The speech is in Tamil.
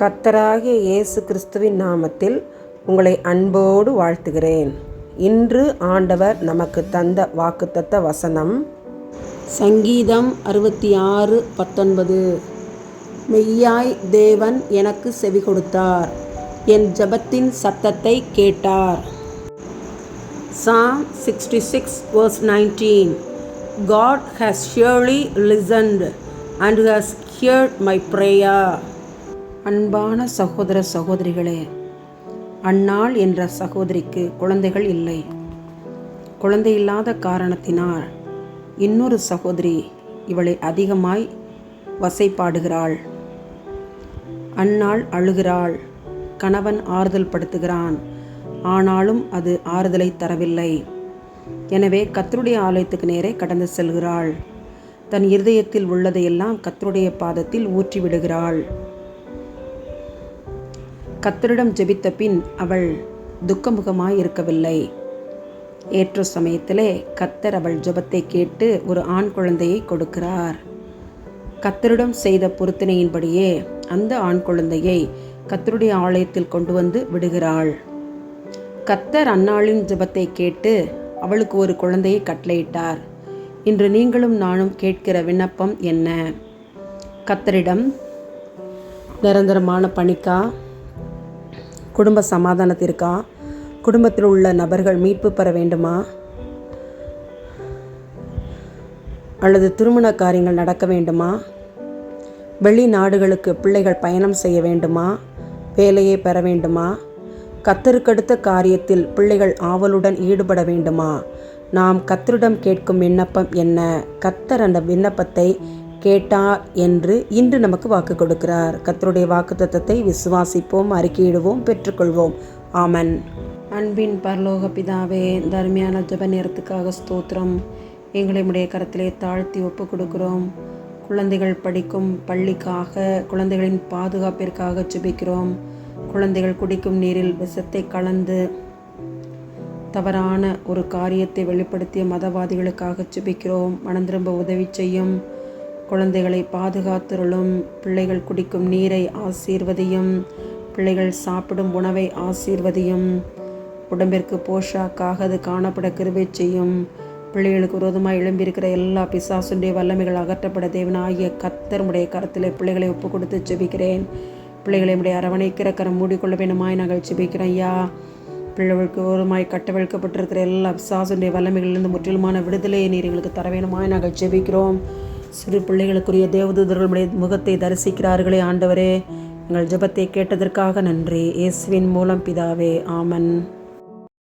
கத்தராகிய இயேசு கிறிஸ்துவின் நாமத்தில் உங்களை அன்போடு வாழ்த்துகிறேன். இன்று ஆண்டவர் நமக்கு தந்த வாக்குத்தத்த வசனம் சங்கீதம் அறுபத்தி ஆறு பத்தொன்பது. மெய்யாய் தேவன் எனக்கு செவி கொடுத்தார் என் ஜெபத்தின் சத்தத்தை கேட்டார். Psalm sixty six verse nineteen God has surely listened and has heard my prayer அன்பான சகோதர சகோதரிகளே அன்னாள் என்ற சகோதரிக்கு குழந்தைகள் இல்லை. குழந்தை இல்லாத காரணத்தினால் இன்னொரு சகோதரி இவளை அதிகமாய் வசைப்பாடுகிறாள். அன்னாள் அழுகிறாள் கணவன் ஆறுதல் படுத்துகிறான் ஆனாலும் அது ஆறுதலை தரவில்லை. எனவே கத்தருடைய ஆலயத்துக்கு நேரே கடந்து செல்கிறாள். தன் இருதயத்தில் உள்ளதையெல்லாம் கத்தருடைய பாதத்தில் ஊற்றிவிடுகிறாள். கத்தரிடம் ஜெபித்த பின் அவள் துக்கமுகமாய் இருக்கவில்லை ஏற்ற சமயத்திலே கத்தர் அவள் ஜபத்தை கேட்டு ஒரு ஆண் குழந்தையை கொடுக்கிறார். கத்தரிடம் செய்த பொருத்தனையின்படியே அந்த ஆண் குழந்தையை கத்தருடைய ஆலயத்தில் கொண்டு வந்து விடுகிறாள். கத்தர் அன்னாளின் ஜபத்தை கேட்டு அவளுக்கு ஒரு குழந்தையை கட்டளையிட்டார். இன்று நீங்களும் நானும் கேட்கிற விண்ணப்பம் என்ன? கத்தரிடம் நிரந்தரமான பணிக்கா? குடும்ப சமாதானத்திற்கா? குடும்பத்தில் உள்ள நபர்கள் மீட்பு பெற வேண்டுமா? அல்லது திருமண காரியங்கள் நடக்க வேண்டுமா? வெளிநாடுகளுக்கு பிள்ளைகள் பயணம் செய்ய வேண்டுமா? வேலையை பெற வேண்டுமா? கத்தருக்கடுத்த காரியத்தில் பிள்ளைகள் ஆவலுடன் ஈடுபட வேண்டுமா? நாம் கத்தரிடம் கேட்கும் விண்ணப்பம் என்ன? கத்தர் அந்த விண்ணப்பத்தை கேட்டார் என்று இன்று நமக்கு வாக்கு கொடுக்கிறார். கத்தருடைய வாக்கு தத்தத்தை விசுவாசிப்போம் அறிக்கையிடுவோம் பெற்றுக்கொள்வோம். ஆமன். அன்பின் பரலோக பிதாவே தர்மியான ஜப நேரத்துக்காக ஸ்தோத்திரம். எங்களை உடைய கரத்திலே தாழ்த்தி ஒப்பு கொடுக்கிறோம் குழந்தைகள் படிக்கும் பள்ளிக்காக குழந்தைகளின் பாதுகாப்பிற்காக ஜெபிக்கிறோம். குழந்தைகள் குடிக்கும் நீரில் விஷத்தை கலந்து தவறான ஒரு காரியத்தை வெளிப்படுத்திய மதவாதிகளுக்காக ஜெபிக்கிறோம். மனந்திரும்ப உதவி செய்யும். குழந்தைகளை பாதுகாத்துருளும். பிள்ளைகள் குடிக்கும் நீரை ஆசீர்வதியும். பிள்ளைகள் சாப்பிடும் உணவை ஆசீர்வதியும். உடம்பிற்கு போஷாக்காக அது காணப்பட கிருபை செய்யும். பிள்ளைகளுக்கு விரோதமாக எழும்பியிருக்கிற எல்லா பிசாசுடைய வல்லமைகள் அகற்றப்பட தேவன் ஆகிய கத்தருடைய கரத்தில் பிள்ளைகளை ஒப்பு கொடுத்து ஜெபிக்கிறேன். பிள்ளைகளை உடைய அரவணைக்கிற கரம் மூடிக்கொள்ள வேண்டுமாய் நாங்கள் ஜெபிக்கிறேன் ஐயா. பிள்ளைகளுக்கு ஓரமாய் கட்டவிழ்க்கப்பட்டிருக்கிற எல்லா பிசாசுடைய வல்லமைகளிலிருந்து முற்றிலுமான விடுதலையை நீர் எங்களுக்கு தர வேண்டுமாய் நாங்கள் ஜெபிக்கிறோம். சிறு பிள்ளைகளுக்குரிய தேவதூதர்களுடைய முகத்தை தரிசிக்கிறார்களே ஆண்டவரே. எங்கள் ஜபத்தை கேட்டதற்காக நன்றி. இயேசுவின் மூலம் பிதாவே ஆமன்.